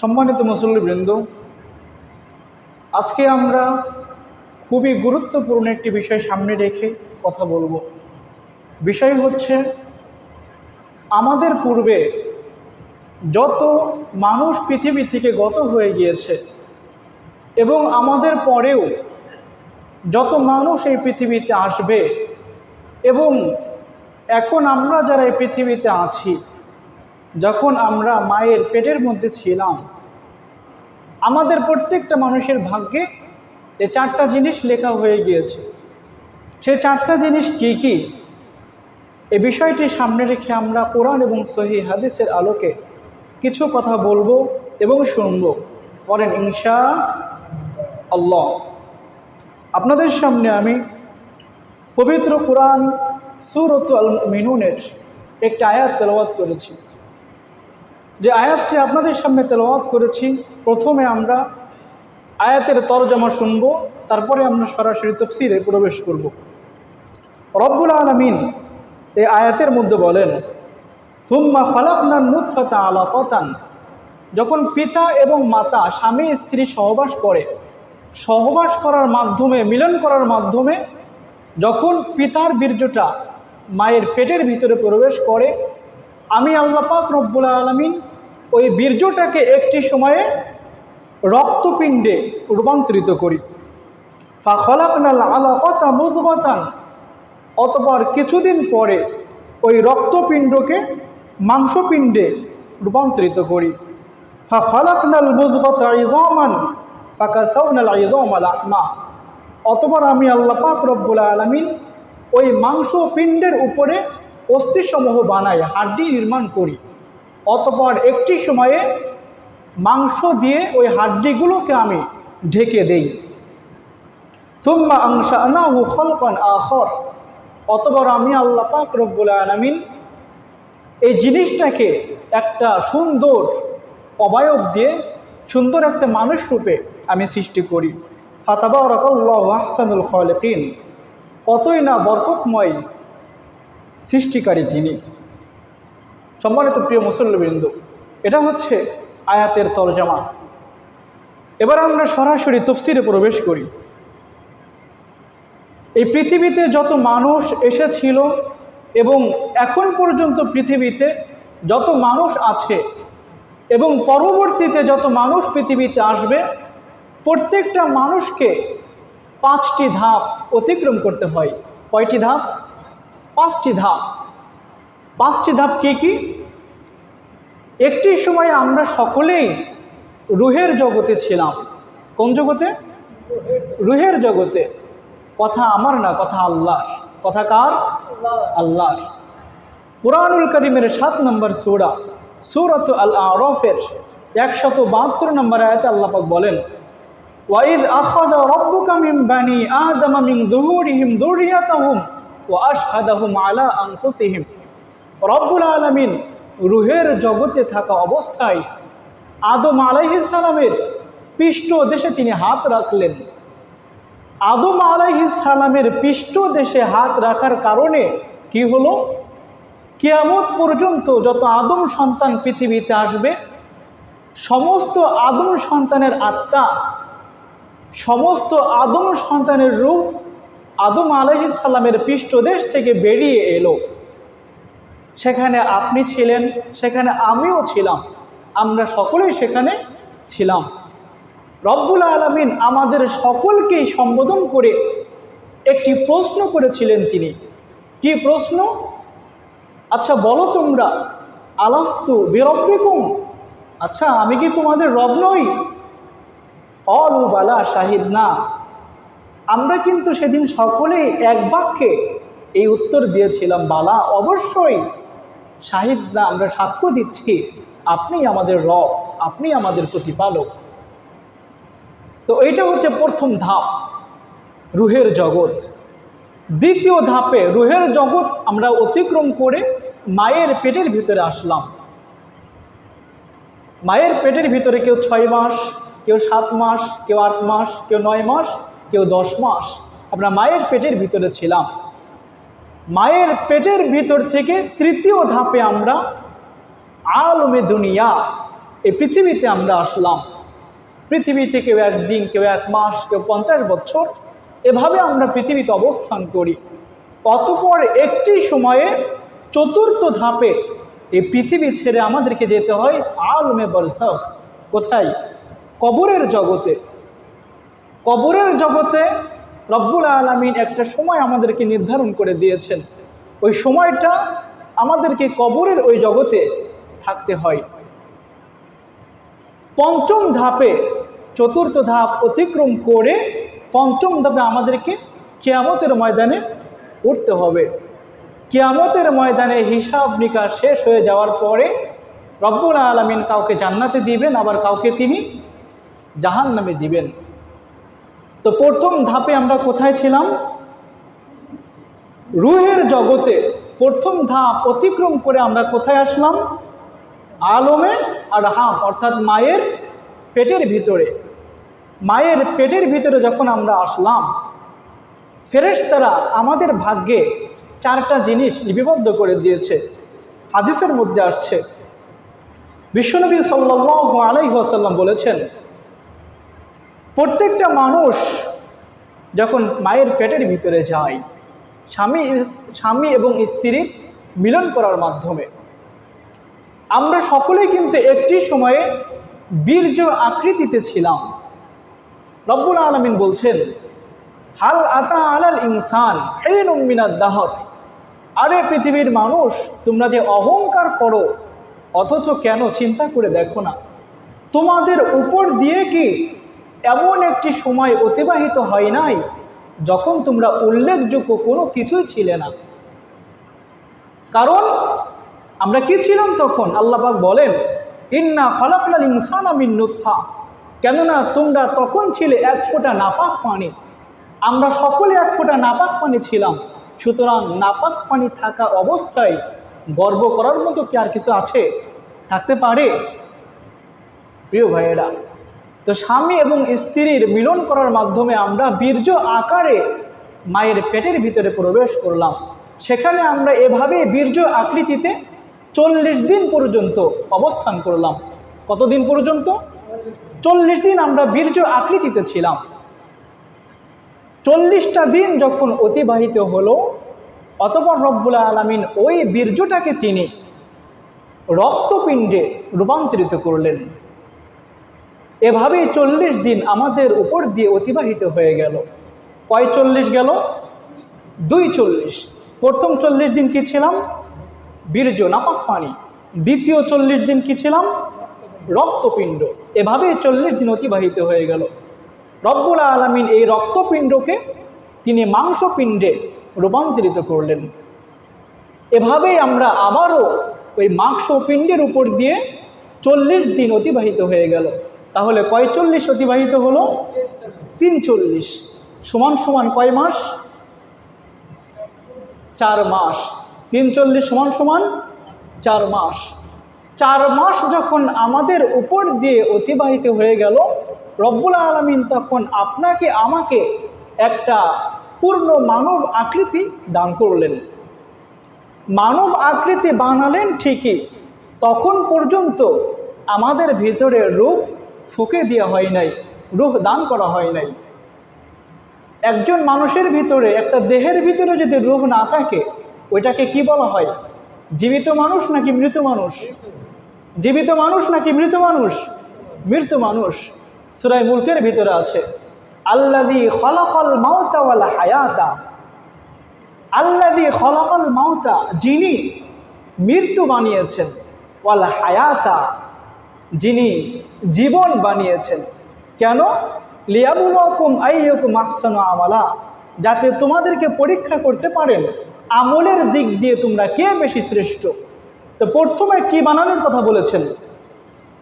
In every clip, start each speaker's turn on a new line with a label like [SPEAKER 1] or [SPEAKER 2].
[SPEAKER 1] সম্মানিত মুসল্লিবৃন্দ, আজকে আমরা খুবই গুরুত্বপূর্ণ একটি বিষয় সামনে রেখে কথা বলব। বিষয় হচ্ছে, আমাদের পূর্বে যত মানুষ পৃথিবী থেকে গত হয়ে গিয়েছে এবং আমাদের পরেও যত মানুষ এই পৃথিবীতে আসবে এবং এখন আমরা যারা এই পৃথিবীতে আছি যখন আমরা মায়ের পেটের মধ্যে ছিলাম, আমাদের প্রত্যেকটা মানুষের ভাগ্যে এই চারটা জিনিস লেখা হয়ে গিয়েছে। সেই চারটা জিনিস কি কি? এ বিষয়টি সামনে রেখে আমরা কোরআন এবং সহি হাদিসের আলোকে কিছু কথা বলব এবং শুনব। পরেন ইনশা আল্লাহ। আপনাদের সামনে আমি পবিত্র কোরআন সুরত আল মিনুনের একটি আয়াত তেলাওয়াত করেছি। যে আয়াতটি আপনাদের সামনে তেলাওয়াত করেছি, প্রথমে আমরা আয়াতের তরজমা শুনব, তারপরে আমরা সরাসরি তফসিরে প্রবেশ করব। রব্বুল আলমিন এই আয়াতের মধ্যে বলেন, সুম্মা ফালাকনান নুৎফাতা আলা পতান যখন পিতা এবং মাতা স্বামী, স্ত্রী সহবাস করে, সহবাস করার মাধ্যমে, মিলন করার মাধ্যমে যখন পিতার বীর্যটা মায়ের পেটের ভিতরে প্রবেশ করে, আমি আল্লাপাক রব্বুল আলমিন ওই বীর্যটাকে একটি সময়ে রক্তপিণ্ডে রূপান্তরিত করি। ফাখলাকনাল আলাকতা মুদগতান। অতপর কিছুদিন পরে ওই রক্তপিণ্ডকে মাংসপিণ্ডে রূপান্তরিত করি। ফাখলাকনাল মুদগতা ইজামান। ফাকাসাউনাল ইজামাল আহমা অতপর আমি আল্লাহ পাক রব্বুল আলমিন ওই মাংস পিণ্ডের উপরে অস্থিসমূহ বানাই হাড্ডি নির্মাণ করি। অতপর একটি সময়ে মাংস দিয়ে ওই হাড্ডিগুলোকে আমি ঢেকে দেই। আংশা আনাহু খলকান আখর। অতপর আমি আল্লাহ পাক রব্বুল আলমিন এই জিনিসটাকে একটা সুন্দর অবায়ব দিয়ে সুন্দর একটা মানুষ রূপে আমি সৃষ্টি করি। ফাতাবা রকল্লাহ আহসানুল খলেকিন। কতই না বরকতময় সৃষ্টিকারী তিনি। সম্মানিত প্রিয় মুসল্লিবৃন্দ, এটা হচ্ছে আয়াতের তরজামা। এবার আমরা সরাসরি তফসিরে প্রবেশ করি। এই পৃথিবীতে যত মানুষ এসেছিল এবং এখন পর্যন্ত পৃথিবীতে যত মানুষ আছে এবং পরবর্তীতে যত মানুষ পৃথিবীতে আসবে, প্রত্যেকটা মানুষকে পাঁচটি ধাপ অতিক্রম করতে হয়। কয়টি ধাপ? পাঁচটি ধাপ। পাঁচটি ধাপ কী কী? একটি সময় আমরা সকলেই রুহের জগতে ছিলাম। কোন জগতে? রুহের জগতে। কথা আমার না, কথা আল্লাহ কথা কার? আল্লাহর। কোরআনুল করিমের সাত নম্বর সুরা, সুরত আল আরফের একশত বাহাত্তর নম্বর আয়তে আল্লাপাক বলেন, ওয়াইদ আখাদা রব্বুকা মিন বানি আদম মিন যুহুরিহিম যুররিয়াতাহুম ওয়া আশহাদাহুম আলা আনফুসিহিম। রব্বুল আলামিন রুহের জগতে থাকা অবস্থায় আদম আলাইহিস সালামের পৃষ্ঠ দেশে তিনি হাত রাখলেন। আদম আলাইহিস সালামের পৃষ্ঠ দেশে হাত রাখার কারণে কি হলো? কিয়ামত পর্যন্ত যত আদম সন্তান পৃথিবীতে আসবে, সমস্ত আদম সন্তানের আত্মা, সমস্ত আদম সন্তানের রূপ আদম আলহিসাল্লামের পৃষ্ঠদেশ থেকে বেরিয়ে এলো। সেখানে আপনি ছিলেন, সেখানে আমিও ছিলাম। আমরা সকলেই সেখানে ছিলাম। রব্বুল আলমিন আমাদের সকলকেই সম্বোধন করে একটি প্রশ্ন করেছিলেন তিনি। কি প্রশ্ন? আচ্ছা বলো তোমরা, আলাস্তু বেরব্বিকুম? আচ্ছা আমি কি তোমাদের রব নই? অলু বালা শাহিদ না। আমরা কিন্তু সেদিন সকলেই এক বাক্যে এই উত্তর দিয়েছিলাম, বালা অবশ্যই। শাহিদ না আমরা সাক্ষ্য দিচ্ছি, আপনি আমাদের রব, আপনি আমাদের প্রতিপালক। তো এটা হচ্ছে প্রথম ধাপ, রুহের জগৎ। দ্বিতীয় ধাপে রুহের জগৎ আমরা অতিক্রম করে মায়ের পেটের ভিতরে আসলাম। মায়ের পেটের ভিতরে কেউ ছয় মাস, কেউ সাত মাস, কেউ আট মাস, কেউ নয় মাস, কেউ দশ মাস। আমরা মায়ের পেটের ভিতরে ছিলাম। মায়ের পেটের ভিতর থেকে তৃতীয় ধাপে আমরা আলমে দুনিয়া, এই পৃথিবীতে আমরা আসলাম। পৃথিবীতে কেউ একদিন, কেউ এক মাস, কেউ পঞ্চাশ বছর, এভাবে আমরা পৃথিবীতে অবস্থান করি। অতপর একটি সময়ে চতুর্থ ধাপে এই পৃথিবী ছেড়ে আমাদেরকে যেতে হয় আলমে বরসখ। কোথায়? কবরের জগতে। কবরের জগতে রব্বুল আলমিন একটা সময় আমাদেরকে নির্ধারণ করে দিয়েছেন। ওই সময়টা আমাদেরকে কবরের ওই জগতে থাকতে হয়। পঞ্চম ধাপে, চতুর্থ ধাপ অতিক্রম করে পঞ্চম ধাপে আমাদেরকে কেয়ামতের ময়দানে উঠতে হবে। কেয়ামতের ময়দানে হিসাব নিকাশ শেষ হয়ে যাওয়ার পরে রব্বুল আলমিন কাউকে জান্নাতে দিবেন, আবার কাউকে তিনি জাহান নামে দিবেন। তো প্রথম ধাপে আমরা কোথায় ছিলাম? রুহের জগতে প্রথম ধাপ অতিক্রম করে আমরা কোথায় আসলাম? আলমে আর হাম অর্থাৎ মায়ের পেটের ভিতরে। মায়ের পেটের ভিতরে যখন আমরা আসলাম, ফেরেশতারা আমাদের ভাগ্যে চারটা জিনিস লিপিবদ্ধ করে দিয়েছে, হাদিসের মধ্যে আসছে। বিশ্বনবী সাল্লাহ আলাইসাল্লাম বলেছেন প্রত্যেকটা মানুষ যখন মায়ের পেটের ভিতরে যায়, স্বামী স্বামী এবং স্ত্রীর মিলন করার মাধ্যমে, আমরা সকলেই কিন্তু একটি সময়ে বীর্য আকৃতিতে ছিলাম। রব্বুল আলমিন বলছেন, হাল আতা আলাল ইনসান এই নমিনার দাহর। আরে পৃথিবীর মানুষ, তোমরা যে অহংকার করো, অথচ কেন চিন্তা করে দেখো না? তোমাদের উপর দিয়ে কি এমন একটি সময় অতিবাহিত হয় নাই, যখন তোমরা উল্লেখযোগ্য কোনো কিছুই ছিলে না। কারণ আমরা কি ছিলাম তখন? আল্লাপাক বলেন, ইন্না ফলাফলাল ইনসান আমিন নুৎফা কেননা তোমরা তখন ছিলে এক ফোঁটা নাপাক পানি। আমরা সকলে এক ফোঁটা নাপাক পানি ছিলাম। সুতরাং নাপাক পানি থাকা অবস্থায় গর্ব করার মতো কি আর কিছু আছে? থাকতে পারে? প্রিয় ভাইয়েরা তো স্বামী এবং স্ত্রীর মিলন করার মাধ্যমে আমরা বীর্য আকারে মায়ের পেটের ভিতরে প্রবেশ করলাম। সেখানে আমরা এভাবে বীর্য আকৃতিতে চল্লিশ দিন পর্যন্ত অবস্থান করলাম। কতদিন পর্যন্ত? চল্লিশ দিন আমরা বীর্য আকৃতিতে ছিলাম। চল্লিশটা দিন যখন অতিবাহিত হলো, অতপর রব্বুল আলমিন ওই বীর্যটাকে চিনি রক্তপিণ্ডে রূপান্তরিত করলেন। এভাবেই চল্লিশ দিন আমাদের উপর দিয়ে অতিবাহিত হয়ে গেল। কয় চল্লিশ গেল? দুই চল্লিশ। প্রথম চল্লিশ দিন কি ছিলাম? বীর্য, নাপাক পানি। দ্বিতীয় চল্লিশ দিন কি ছিলাম? রক্তপিণ্ড। এভাবে চল্লিশ দিন অতিবাহিত হয়ে গেল। রব্বুল আলমিন এই রক্তপিণ্ডকে তিনি মাংসপিণ্ডে রূপান্তরিত করলেন। এভাবেই আমরা আবারও ওই মাংসপিণ্ডের উপর দিয়ে চল্লিশ দিন অতিবাহিত হয়ে গেল। তাহলে কয় চল্লিশ অতিবাহিত হলো? তিন চল্লিশ সমান সমান কয় মাস? চার মাস। তিন চল্লিশ সমান সমান চার মাস। চার মাস যখন আমাদের উপর দিয়ে অতিবাহিত হয়ে গেল, রব্বুল আলমিন তখন আপনাকে, আমাকে একটা পূর্ণ মানব আকৃতি দান করলেন। মানব আকৃতি বানালেন ঠিকই। তখন পর্যন্ত আমাদের ভিতরে রূপ ফুকে দেওয়া হয় নাই রূপ দান করা হয় নাই। একজন মানুষের ভিতরে, একটা দেহের ভিতরে যদি রূপ না থাকে, ওইটাকে কি বলা হয়? জীবিত মানুষ নাকি মৃত মানুষ? জীবিত মানুষ নাকি মৃত মানুষ? মৃত মানুষ। সুরাই মুলকের ভিতরে আছে আল্লাদি খলাকল মাউতা ওয়াল হায়াতা। আল্লাদি খলাকল মাউতা, যিনি মৃত্যু বানিয়েছেন, ওয়াল হায়াতা। যিনি জীবন বানিয়েছেন। কেন? লিয়াবুলকুম আইয়কুম আহসানু আমালা। যাতে তোমাদেরকে পরীক্ষা করতে পারেন, আমলের দিক দিয়ে তোমরা কে বেশি শ্রেষ্ঠ? তো প্রথমে কি বানানোর কথা বলেছেন?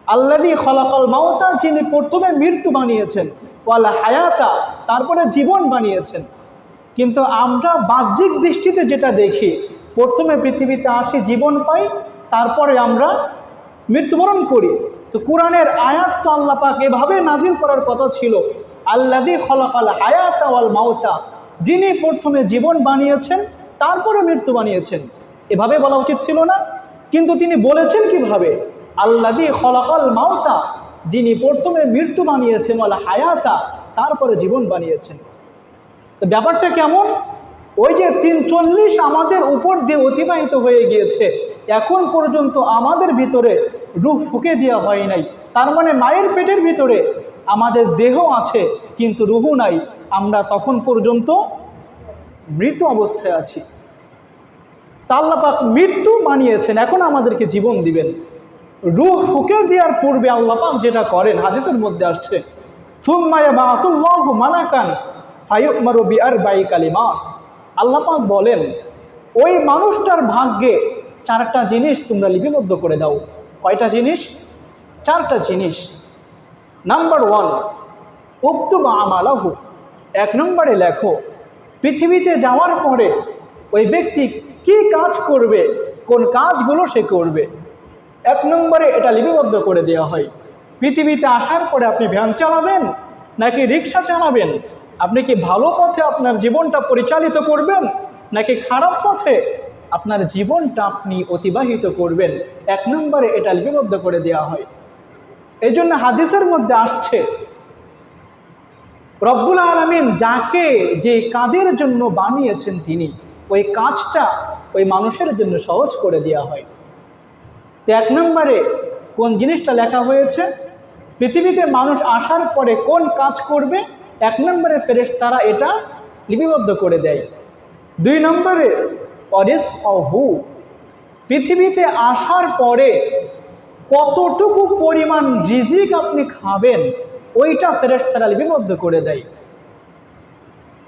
[SPEAKER 1] আল্লাদি খলাকল মাওতা, যিনি প্রথমে মৃত্যু বানিয়েছেন, ওয়াল হায়াতা, তারপরে জীবন বানিয়েছেন। কিন্তু আমরা বাহ্যিক দৃষ্টিতে যেটা দেখি, প্রথমে পৃথিবীতে আসি জীবন পাই, তারপরে আমরা মৃত্যুবরণ করি। তো কোরআনের আয়াত তো আল্লাহ পাক এভাবে নাজিল করার কথা ছিল আল্লাদি খলাকাল হায়াত ওয়াল মাওতা যিনি প্রথমে জীবন বানিয়েছেন, তারপরে মৃত্যু বানিয়েছেন। এভাবে বলা উচিত ছিল না, কিন্তু তিনি বলেছেন কীভাবে? আল্লাদি খলাকল মাওতা যিনি প্রথমে মৃত্যু বানিয়েছেন, ওয়ালা হায়াতা তারপরে জীবন বানিয়েছেন। তো ব্যাপারটা কেমন? ওই যে তিন চল্লিশ আমাদের উপর দিয়ে অতিবাহিত হয়ে গিয়েছে, এখন পর্যন্ত আমাদের ভিতরে রূপ ফুকে দেওয়া হয় নাই। তার মানে মায়ের পেটের ভিতরে আমাদের দেহ আছে, কিন্তু রুহু নাই। আমরা তখন পর্যন্ত মৃত অবস্থায় আছি। তা আল্লাপাক মৃত্যু বানিয়েছেন, এখন আমাদেরকে জীবন দিবেন। রুহ ফুকে দেওয়ার পূর্বে আল্লাপাক যেটা করেন, হাদিসের মধ্যে আসছে সুম্মায়া বাহুল্লাহ মালাকান ফায়ুকমারু বিআর বাই কালিমাত আল্লাপাক বলেন, ওই মানুষটার ভাগ্যে চারটা জিনিস তোমরা লিপিবদ্ধ করে দাও। কয়টা জিনিস? চারটা জিনিস। নাম্বার ওয়ান উক্তু বা আমালাহু। এক নম্বরে লেখো, পৃথিবীতে যাওয়ার পরে ওই ব্যক্তি কি কাজ করবে, কোন কাজগুলো সে করবে? এক নম্বরে এটা লিপিবদ্ধ করে দেওয়া হয়। পৃথিবীতে আসার পরে আপনি ভ্যান চালাবেন নাকি রিক্সা চালাবেন? আপনি কি ভালো পথে আপনার জীবনটা পরিচালিত করবেন নাকি খারাপ পথে আপনার জীবনটা আপনি অতিবাহিত করবেন। এক নম্বরে এটা লিপিবদ্ধ করে দেওয়া হয়। এই জন্য হাদিসের মধ্যে আসছে, রব্বুল আলমিন যাকে যে কাজের জন্য বানিয়েছেন তিনি, ওই কাজটা ওই মানুষের জন্য সহজ করে দেওয়া হয়। তো এক নম্বরে কোন জিনিসটা লেখা হয়েছে? পৃথিবীতে মানুষ আসার পরে কোন কাজ করবে? এক নম্বরে ফেরেশ তারা এটা লিপিবদ্ধ করে দেয়। দুই নম্বরে অরিস হু। পৃথিবীতে আসার পরে কতটুকু পরিমাণ রিজিক আপনি খাবেন, ওইটা ফেরেশতারা লিপিবদ্ধ করে দেয়।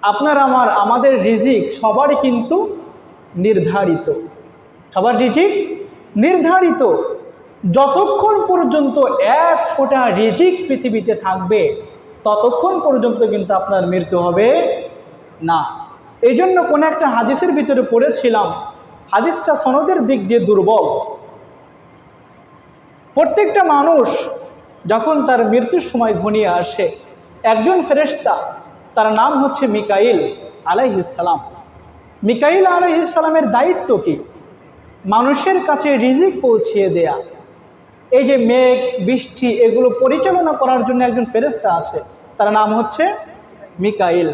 [SPEAKER 1] আপনার আমার, আমাদের রিজিক সবারই কিন্তু নির্ধারিত। সবার রিজিক নির্ধারিত। যতক্ষণ পর্যন্ত এক ফোঁটা রিজিক পৃথিবীতে থাকবে, ততক্ষণ পর্যন্ত কিন্তু আপনার মৃত্যু হবে না। এই জন্য কোনো একটা হাদিসের ভিতরে পড়েছিলাম, হাদিসটা সনদের দিক দিয়ে দুর্বল। প্রত্যেকটা মানুষ যখন তার মৃত্যুর সময় ঘনিয়ে আসে, একজন ফেরেশতা, তার নাম হচ্ছে মিকাইল আলাইহিসালাম মিকাইল আলাইহিসালামের দায়িত্ব কি? মানুষের কাছে রিজিক পৌঁছিয়ে দেয়া। এই যে মেঘ, বৃষ্টি, এগুলো পরিচালনা করার জন্য একজন ফেরেস্তা আছে, তার নাম হচ্ছে মিকাইল।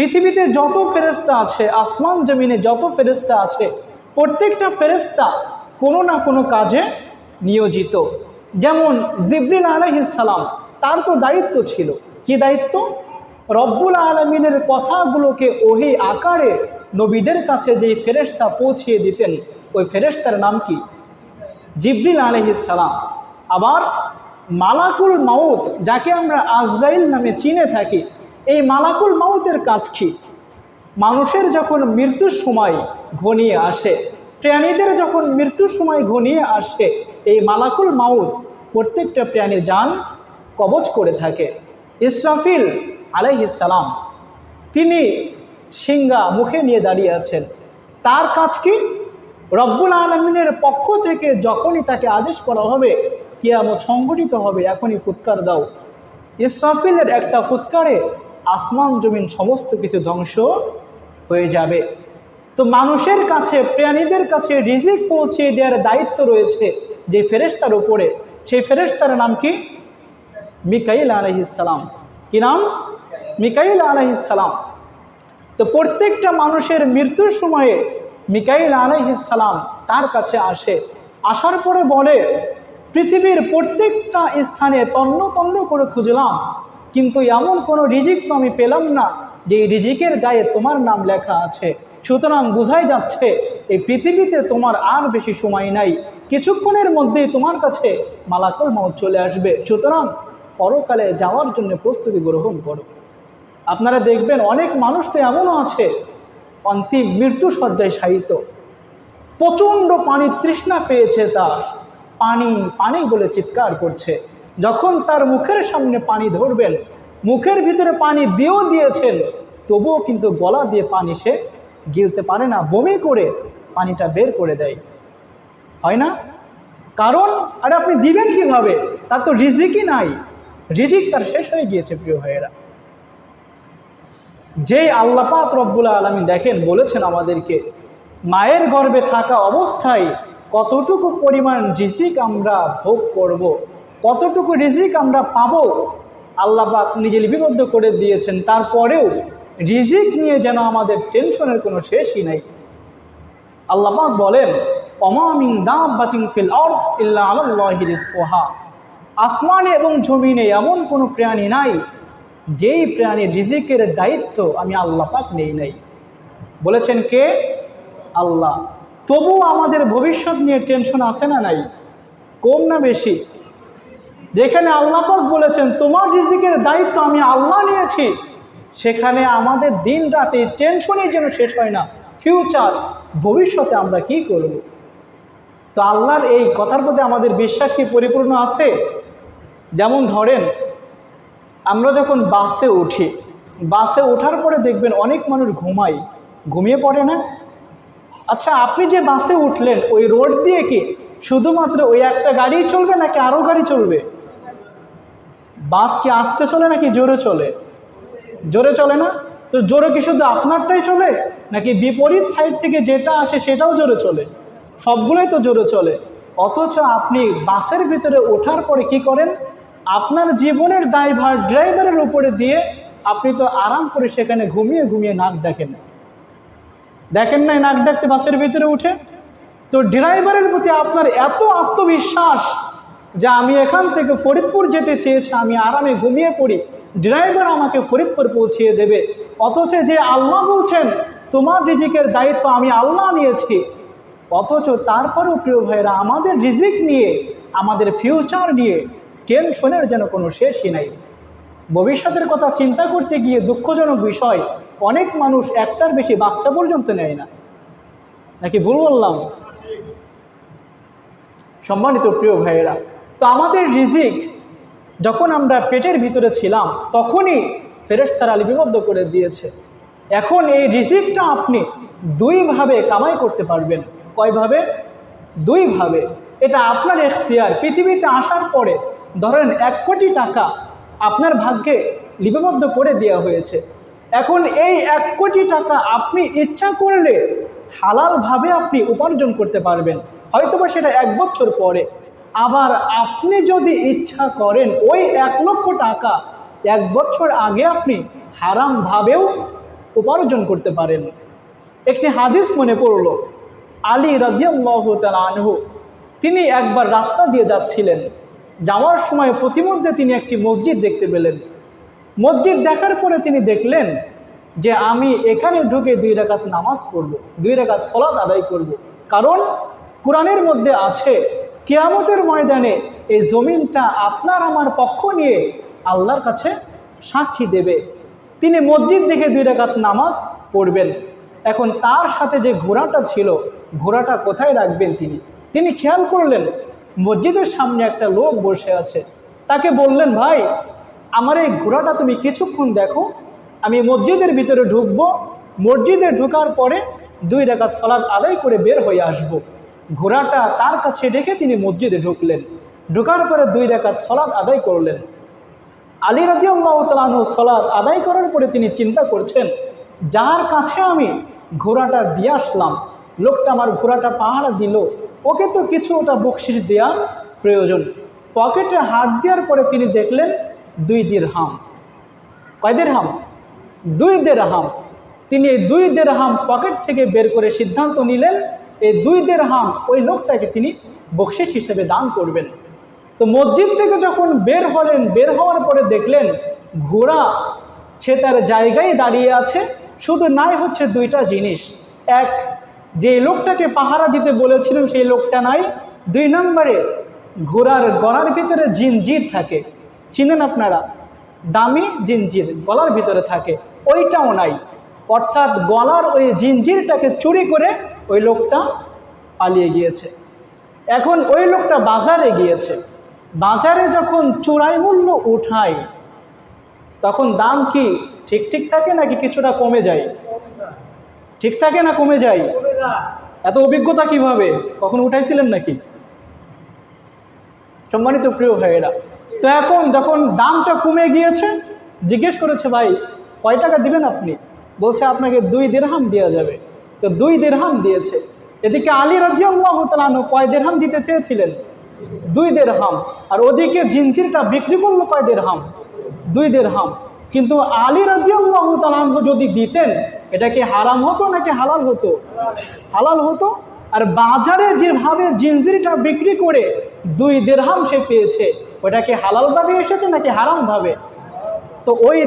[SPEAKER 1] পৃথিবীতে যত ফেরেস্তা আছে, আসমান জমিনে যত ফেরেস্তা আছে, প্রত্যেকটা ফেরেস্তা কোনো না কোনো কাজে নিয়োজিত। যেমন জিবরিল আলহিসাল্লাম তার তো দায়িত্ব ছিল। কি দায়িত্ব? রব্বুল আলমিনের কথাগুলোকে ওহি আকারে নবীদের কাছে যেই ফেরেস্তা পৌঁছিয়ে দিতেন, ওই ফেরেস্তার নাম কি? জিবরিল আলহিসাল্লাম আবার মালাকুল মাউত, যাকে আমরা আজরাইল নামে চিনে থাকি এই মালাকুল মাউতের কাজ কি? মানুষের যখন মৃত্যুর সময় ঘনিয়ে আসে, প্রাণীদের যখন মৃত্যুর সময় ঘনিয়ে আসে, এই মালাকুল মাউত প্রত্যেকটা প্রাণীর যান কবচ করে থাকে। ইসরাফিল আলাইহিসালাম তিনি সিংহা মুখে নিয়ে দাঁড়িয়ে আছেন। তার কাজ কি? রব্বুল আলমিনের পক্ষ থেকে যখনই তাকে আদেশ করা হবে, কিয়ামত সংগঠিত হবে, এখনই ফুৎকার দাও। ইসরাফিলের একটা ফুৎকারে আসমান, জমিন, সমস্ত কিছু ধ্বংস হয়ে যাবে। তো মানুষের কাছে, প্রাণীদের কাছে রিজিক পৌঁছে দেওয়ার দায়িত্ব রয়েছে যে ফেরেশতার উপরে। সেই ফেরেশতার নাম কি? মিকাইল আলহিসাল্লাম কি নাম? মিকাইল আলহিসাল্লাম তো প্রত্যেকটা মানুষের মৃত্যুর সময়ে মিকাইল আলহিসাল্লাম তার কাছে আসে। আসার পরে বলে, পৃথিবীর প্রত্যেকটা স্থানে তন্ন তন্ন করে খুঁজলাম। কিন্তু এমন কোনো রিজিক তো আমি পেলাম না যে রিজিকের গায়ে তোমার নাম লেখা আছে। সুতরাং বোঝাই যাচ্ছে, এই পৃথিবীতে তোমার আর বেশি সময় নাই। কিছুক্ষণের মধ্যেই তোমার কাছে মালাকল মত চলে আসবে। সুতরাং পরকালে যাওয়ার জন্য প্রস্তুতি গ্রহণ করো। আপনারা দেখবেন অনেক মানুষ তো এমনও আছে, অন্তিম মৃত্যু সজ্জায় শায়িত। প্রচণ্ড পানির তৃষ্ণা পেয়েছে তার। পানি পানি বলে চিৎকার করছে। যখন তার মুখের সামনে পানি ধরবেন, মুখের ভিতরে পানি দিয়েও দিয়েছেন, তবুও কিন্তু গলা দিয়ে পানি সে গিলতে পারে না, বমি করে পানিটা বের করে দেয়। হয় না? কারণ, আরে আপনি দিবেন কীভাবে? তার তো রিজিকই নাই। রিজিক তার শেষ হয়ে গিয়েছে, প্রিয় ভাইয়েরা। যেই আল্লাপাক রব্বুল আলমী দেখেন, বলেছেন আমাদেরকে, মায়ের গর্ভে থাকা অবস্থায় কতটুকু পরিমাণ রিজিক আমরা ভোগ করব। কতটুকু রিজিক আমরা পাবো? আল্লাহ পাক নিজে লিপিবদ্ধ করে দিয়েছেন। তারপরেও রিজিক নিয়ে যেন আমাদের টেনশনের কোনো শেষই নেই। আল্লাহ পাক বলেন অমামিং দাবাতিং ফিল অর্থ ইল্লা রিজকুহা। আসমানে এবং জমিনে এমন কোনো প্রাণী নাই, যেই প্রাণীর রিজিকের দায়িত্ব আমি আল্লাহ পাক নেই নাই। বলেছেন কে? আল্লাহ। তবু আমাদের ভবিষ্যৎ নিয়ে টেনশন আসে না নাই? কম না বেশি? যেখানে আল্লাহ পাক বলেছেন, তোমার রিজিকের দায়িত্ব আমি আল্লাহ নিয়েছি। সেখানে আমাদের দিন রাতে টেনশনই যেন শেষ হয় না। ফিউচার ভবিষ্যতে আমরা কি করব? তো আল্লাহর এই কথার প্রতি আমাদের বিশ্বাস কি পরিপূর্ণ আছে? যেমন ধরেন, আমরা যখন বাসে উঠি, বাসে ওঠার পরে দেখবেন অনেক মানুষ ঘুমায়। ঘুমিয়ে পড়ে না? আচ্ছা আপনি যে বাসে উঠলেন, ওই রোড দিয়ে কি শুধুমাত্র ওই একটা গাড়িই চলবে নাকি আরও গাড়ি চলবে? বাস কি আসতে চলে নাকি জোরে চলে? জোরে চলে না? তো জোরে কি শুধু আপনারটাই চলে? নাকি বিপরীত সাইড থেকে যেটা আসে সেটাও জোরে চলে? সবগুলোই তো জোরে চলে। অথচ আপনি বাসের ভিতরে ওঠার পরে কি করেন? আপনার জীবনের দায়ভার ড্রাইভারের উপরে দিয়ে আপনি তো আরাম করে সেখানে ঘুমিয়ে ঘুমিয়ে নাক দেখেন। দেখেন নাই নাক ডাকতে বাসের ভিতরে উঠে? তো ড্রাইভারের প্রতি আপনার এত আত্মবিশ্বাস যে আমি এখান থেকে ফরিদপুর যেতে চেয়েছি, আমি আরামে ঘুমিয়ে পড়ি। ড্রাইভার আমাকে ফরিদপুর পৌঁছিয়ে দেবে। অথচ যে আল্লাহ বলছেন, তোমার রিজিকের দায়িত্ব আমি আল্লাহ নিয়েছি। অথচ তারপরেও প্রিয় ভাইরা আমাদের রিজিক নিয়ে, আমাদের ফিউচার নিয়ে টেনশনের যেন কোনো শেষই নাই। ভবিষ্যতের কথা চিন্তা করতে গিয়ে দুঃখজনক বিষয়, অনেক মানুষ একটার বেশি বাচ্চা পর্যন্ত নেয় না। নাকি ভুল বললাম? সম্মানিত প্রিয় ভাইয়েরা তো আমাদের রিজিক যখন আমরা পেটের ভিতরে ছিলাম, তখনই ফেরেশতারা লিপিবদ্ধ করে দিয়েছে। এখন এই রিজিকটা আপনি দুইভাবে কামাই করতে পারবেন। কয়ভাবে দুইভাবে এটা আপনার এখতিয়ার। পৃথিবীতে আসার পরে ধরেন এক কোটি টাকা আপনার ভাগ্যে লিপিবদ্ধ করে দেওয়া হয়েছে। এখন এই এক কোটি টাকা আপনি ইচ্ছা করলে হালালভাবে আপনি উপার্জন করতে পারবেন। হয়তোবা সেটা এক বছর পরে আবার আপনি যদি ইচ্ছা করেন ওই এক লক্ষ টাকা এক বছর আগে আপনি হারামভাবেও উপার্জন করতে পারেন। একটি হাদিস মনে পড়ল, আলী রাজিয়াল্লাহ আনহু, তিনি একবার রাস্তা দিয়ে যাচ্ছিলেন। যাওয়ার সময় প্রতিমধ্যে তিনি একটি মসজিদ দেখতে পেলেন। মসজিদ দেখার পরে তিনি দেখলেন যে আমি এখানে ঢুকে দুই রেখাত নামাজ পড়ব, দুই রেখাত সলাদ আদায় করব। কারণ কোরআনের মধ্যে আছে কেয়ামতের ময়দানে এই জমিনটা আপনার আমার পক্ষ নিয়ে আল্লাহর কাছে সাক্ষী দেবে। তিনি মসজিদ দেখে দুই রেখাত নামাজ পড়বেন। এখন তার সাথে যে ঘোড়াটা ছিল, ঘোড়াটা কোথায় রাখবেন তিনি? তিনি খেয়াল করলেন, মসজিদের সামনে একটা লোক বসে আছে। তাকে বললেন, ভাই, আমার এই ঘোড়াটা তুমি কিছুক্ষণ দেখো, আমি মসজিদের ভিতরে ঢুকবো। মসজিদে ঢোকার পরে দুই রেখা সলাদ আদায় করে বের হয়ে আসব। ঘোড়াটা তার কাছে রেখে তিনি মসজিদে ঢুকলেন। ঢোকার পরে দুই রেখা সলাদ আদায় করলেন। আলী রাজি আল্লাহ সলাদ আদায় করার পরে তিনি চিন্তা করছেন যার কাছে আমি ঘোড়াটা দিয়ে আসলাম, লোকটা আমার ঘোড়াটা পাহারা দিল, ওকে তো কিছু ওটা বকশিস দেওয়া প্রয়োজন। পকেটে হাত দেওয়ার পরে তিনি দেখলেন, দুই দের হাম কয়দের হাম দুই দের হাম তিনি এই দুই দের হাম পকেট থেকে বের করে সিদ্ধান্ত নিলেন এই দুই দের হাম ওই লোকটাকে তিনি বকশিস হিসেবে দান করবেন। তো মসজিদ থেকে যখন বের হলেন, বের হওয়ার পরে দেখলেন ঘোড়া সে তার জায়গায় দাঁড়িয়ে আছে। শুধু নাই হচ্ছে দুইটা জিনিস। এক যে লোকটাকে পাহারা দিতে বলেছিলেন সেই লোকটা নাই। দুই নম্বরে, ঘোড়ার গলার ভিতরে জিনজির থাকে। চিনেন আপনারা? দামি জিনজির গলার ভিতরে থাকে। ওইটাও নাই। অর্থাৎ গলার ওই জিনজিরটাকে চুরি করে ওই লোকটা পালিয়ে গিয়েছে। এখন ওই লোকটা বাজারে গিয়েছে। বাজারে যখন চোরাই মূল্য উঠায়, তখন দাম কি ঠিক ঠিক থাকে নাকি কিছুটা কমে যায়? ঠিক থাকে না কমে যায়? এত অভিজ্ঞতা কীভাবে? কখন উঠাইছিলেন নাকি? সম্মানিত প্রিয় ভাইয়েরা, তো এখন যখন দামটা কমে গিয়েছে, জিজ্ঞেস করেছে, ভাই, কয় টাকা দিবেন আপনি? বলছে, আপনাকে দুই দেড়হাম দেওয়া যাবে। তো দুই দেড়হাম দিয়েছে। এদিকে আলী রাজিয়াল্লাহ তালানু কয় দেড়হাম দিতে চেয়েছিলেন? দুই দেড়হাম আর ওদিকে জিনজিরটা বিক্রি করল কয় দেড়হাম দুই দেড়হাম কিন্তু আলী রাজিয়াল্লাহ তালানহু যদি দিতেন, এটা কি হারাম হতো নাকি হালাল হতো? হালাল হতো। আর বাজারে যেভাবে জিনজিরটা বিক্রি করে দুই দেড়হাম সে পেয়েছে, ওটা কি হালালভাবে এসেছে নাকি হারামভাবে? তো ওই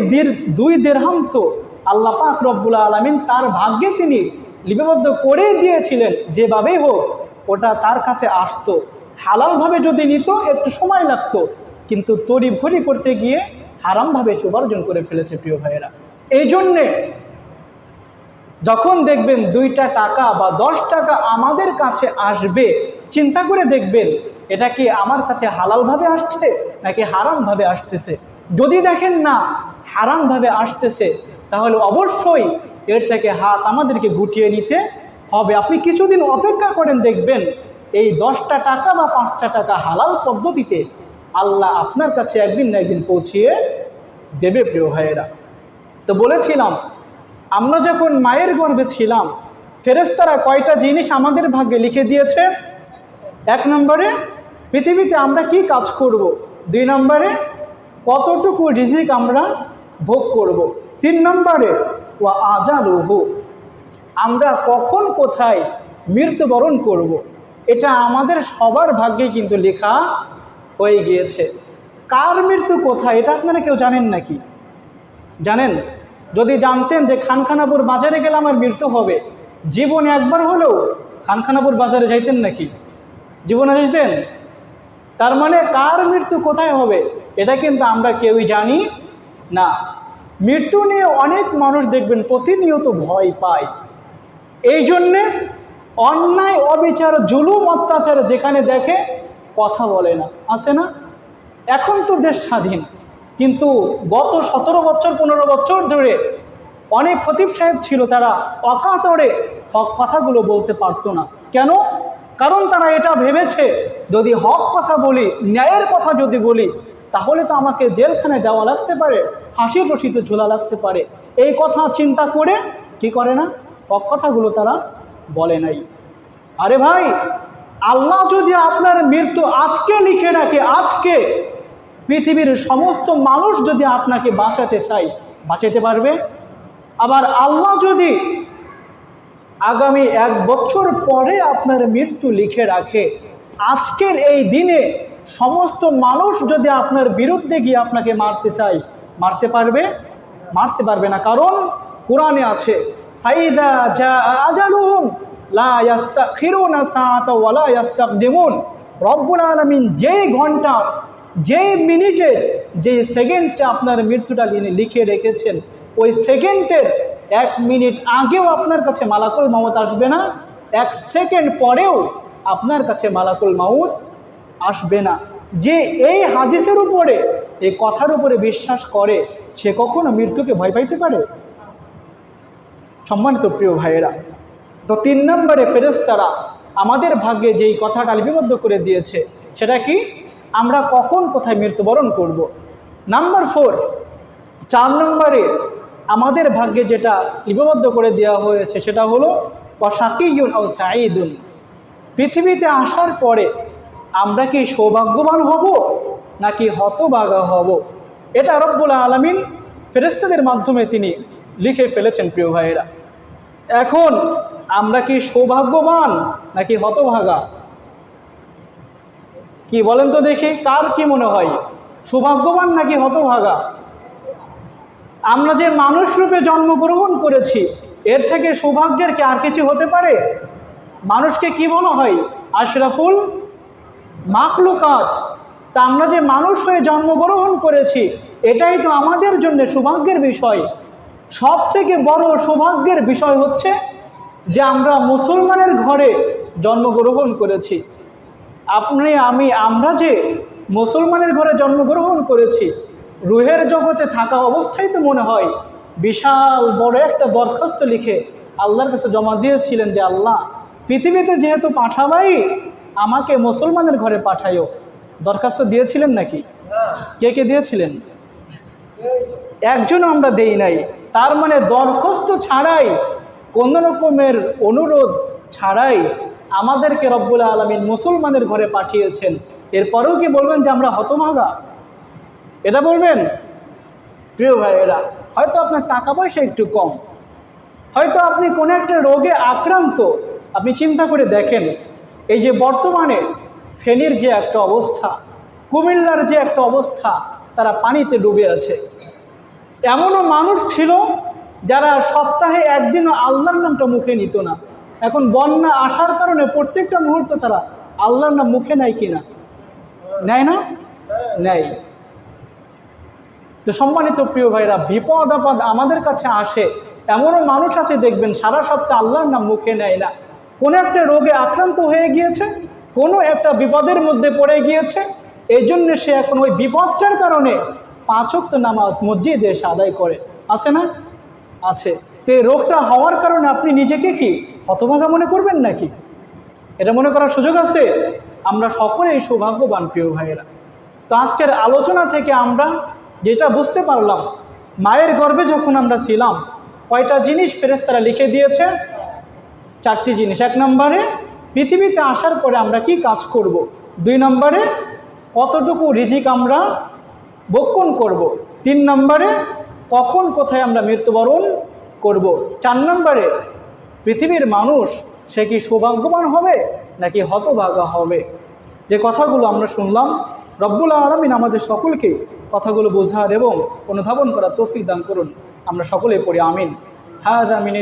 [SPEAKER 1] দুই দেড়হাম তো আল্লাহ পাক রব্বুল আলমিন তার ভাগ্যে তিনি লিপিবদ্ধ করেই দিয়েছিলেন, যেভাবেই হোক, ওটা তার কাছে আসতো। হালালভাবে যদি নিত, একটু সময় লাগতো। কিন্তু তড়ি ঘড়ি করতে গিয়ে হারামভাবে সুবার্জন করে ফেলেছে প্রিয় ভাইয়েরা। এই জন্যে যখন দেখবেন দুইটা টাকা বা দশ টাকা আমাদের কাছে আসবে, চিন্তা করে দেখবেন, এটা কি আমার কাছে হালালভাবে আসছে নাকি হারামভাবে আসতেছে? যদি দেখেন না, হারামভাবে আসতেছে, তাহলে অবশ্যই এর থেকে হাত আমাদেরকে গুটিয়ে নিতে হবে আপনি কিছুদিন অপেক্ষা করেন, দেখবেন এই দশটা টাকা বা পাঁচটা টাকা হালাল পদ্ধতিতে আল্লাহ আপনার কাছে একদিন না একদিন পৌঁছিয়ে দেবে, প্রিয় ভাইয়েরা তো বলেছিলাম, আমরা যখন মায়ের গর্ভে ছিলাম ফেরেস্তারা কয়টা জিনিস আমাদের ভাগ্যে লিখে দিয়েছে এক নম্বরে, পৃথিবীতে আমরা কি কাজ করব। দুই নম্বরে, কতটুকু রিজিক আমরা ভোগ করব। তিন নম্বরে ও আজালুহু। আমরা কখন কোথায় মৃত্যুবরণ করব। এটা আমাদের সবার ভাগ্যে কিন্তু লেখা হয়ে গিয়েছে। কার মৃত্যু কোথায়, এটা আপনারা কেউ জানেন নাকি? জানেন? যদি জানতেন যে খানখানাপুর বাজারে গেলে আমার মৃত্যু হবে, জীবনে একবার হলেও খানখানাপুর বাজারে যাইতেন নাকি? জীবনে যাইতেন তার মানে কার মৃত্যু কোথায় হবে, এটা কিন্তু আমরা কেউই জানি না। মৃত্যু নিয়ে অনেক মানুষ দেখবেন প্রতিনিয়ত ভয় পায়। এই জন্যে অন্যায়, অবিচার, জুলুম, অত্যাচার যেখানে দেখে কথা বলে না। আছে না? এখন তো দেশ স্বাধীন। কিন্তু গত সতেরো বছর, পনেরো বছর ধরে অনেক খতিব সাহেব ছিল, তারা অকাতরে হক কথাগুলো বলতে পারতো না। কেন? কারণ তারা এটা ভেবেছে, যদি হক কথা বলি, ন্যায়ের কথা যদি বলি তাহলে তো আমাকে জেলখানে যাওয়া লাগতে পারে, ফাঁসির রশিতে ঝোলা লাগতে পারে। এই কথা চিন্তা করে কি করে না? কথাগুলো তারা বলে নাই। আরে ভাই, আল্লাহ যদি আপনার মৃত্যু আজকে লিখে রাখে, আজকে পৃথিবীর সমস্ত মানুষ যদি আপনাকে বাঁচাতে চায় বাঁচাতে পারবে। আবার আল্লাহ যদি আগামী এক বছর পরে আপনার মৃত্যু লিখে রাখে, আজকের এই দিনে সমস্ত মানুষ যদি আপনার বিরুদ্ধে গিয়ে আপনাকে মারতে চায়, মারতে পারবে? মারতে পারবে না। কারণ কোরআনে আছে যা আজালুহুম লা যেই ঘণ্টা, যেই মিনিটের যেই সেকেন্ডটা আপনার মৃত্যুটা লিখে রেখেছেন, ওই সেকেন্ডের এক মিনিট আগেও আপনার কাছে মালাকুল মাউত আসবে না, এক সেকেন্ড পরেও আপনার কাছে মালাকুল মাউত আসবে না। যে এই হাদিসের উপরে, এই কথার উপরে বিশ্বাস করে, সে কখনো মৃত্যুকে ভয় পাইতে পারে? সম্মানিত প্রিয় ভাইয়েরা, তো তিন নম্বরে ফেরেস্তারা আমাদের ভাগ্যে যেই কথাটা লিপিবদ্ধ করে দিয়েছে, সেটা কি? আমরা কখন কোথায় মৃত্যুবরণ করব। নাম্বার ফোর, চার নম্বরে আমাদের ভাগ্যে যেটা লিপিবদ্ধ করে দেওয়া হয়েছে, সেটা হলো অসাকিউন ও সাঈদুন। পৃথিবীতে আসার পরে আমরা কি সৌভাগ্যবান হব নাকি হতবাগা হব? এটা রব্বুল আলমিন ফেরেস্তাদের মাধ্যমে তিনি লিখে ফেলেছেন, প্রিয় ভাইয়েরা। এখন আমরা কি সৌভাগ্যবান নাকি হতভাগা? কি বলেন তো দেখি, কার কি মনে হয়? সৌভাগ্যবান নাকি হতভাগা? আমরা যে মানুষ রূপে জন্মগ্রহণ করেছি, এর থেকে সৌভাগ্যের কি আর কিছু হতে পারে? মানুষকে কি বলা হয়? আশরাফুল মাকলুকাত তা আমরা যে মানুষ হয়ে জন্মগ্রহণ করেছি, এটাই তো আমাদের জন্য সৌভাগ্যের বিষয়। সব থেকে বড় সৌভাগ্যের বিষয় হচ্ছে যে আমরা মুসলমানের ঘরে জন্মগ্রহণ করেছি। আপনি, আমি, আমরা যে মুসলমানের ঘরে জন্মগ্রহণ করেছি, রুহের জগতে থাকা অবস্থায় তো মনে হয় বিশাল বড় একটা দরখাস্ত লিখে আল্লাহর কাছে জমা দিয়েছিলেন যে, আল্লাহ, পৃথিবীতে যেহেতু পাঠাবাই আমাকে মুসলমানের ঘরে পাঠাইও দরখাস্ত দিয়েছিলেন নাকি? কে কে দিয়েছিলেন? একজন আমরা দেই নাই। তার মানে দরখাস্ত ছাড়াই, কোনো রকমের অনুরোধ ছাড়াই আমাদেরকে রব্বুল আলমিন মুসলমানের ঘরে পাঠিয়েছেন। এরপরেও কি বলবেন যে আমরা হতভাগা? এটা বলবেন? প্রিয় ভাইয়েরা, হয়তো আপনার টাকা পয়সা একটু কম। হয়তো আপনি কোনো একটা রোগে আক্রান্ত। আপনি চিন্তা করে দেখেন এই যে বর্তমানে ফেনীর যে একটা অবস্থা, কুমিল্লার যে একটা অবস্থা, তারা পানিতে ডুবে আছে। এমনও মানুষ ছিল যারা সপ্তাহে একদিনও আল্লাহর নামটা মুখে নিত না। এখন বন্যা আসার কারণে প্রত্যেকটা মুহূর্ত তারা আল্লাহর নাম মুখে নেয় কিনা নেয় না? নেয়। তো সম্মানিত প্রিয় ভাইরা, বিপদ আপদ আমাদের কাছে আসে, এমনও মানুষ আছে দেখবেন সারা সপ্তাহ আল্লাহর নাম মুখে নেয় না। কোনো একটা রোগে আক্রান্ত হয়ে গিয়েছে, কোনো একটা বিপদের মধ্যে পড়ে গিয়েছে এই জন্য সে এখন ওই বিপদটার কারণে পাঁচক্ত নামাজ মসজিদে এসে আদায় করে। আছে না? আছে। তো এই রোগটা হওয়ার কারণে আপনি নিজেকে কি হতভাগা মনে করবেন নাকি? এটা মনে করার সুযোগ আছে? আমরা সকলেই সৌভাগ্যবান প্রিয় ভাইয়েরা। তো আজকের আলোচনা থেকে আমরা যেটা বুঝতে পারলাম, মায়ের গর্ভে যখন আমরা ছিলাম, কয়টা জিনিস ফেরেস্তারা লিখে দিয়েছে চারটি জিনিস এক নম্বরে, পৃথিবীতে আসার পরে আমরা কি কাজ করব। দুই নম্বরে, কতটুকু রিজিক আমরা বক্ষণ করব। তিন নম্বরে, কখন কোথায় আমরা মৃত্যুবরণ করব। চার নম্বরে, পৃথিবীর মানুষ, সে কি সৌভাগ্যবান হবে নাকি হতভাগা হবে যে কথাগুলো আমরা শুনলাম, রব্বুল আলমিন আমাদের সকলকে কথাগুলো বোঝার এবং অনুধাবন করার তৌফিক দান করুন আমরা সকলে পড়ি, আমিন হ্যাঁ আমিন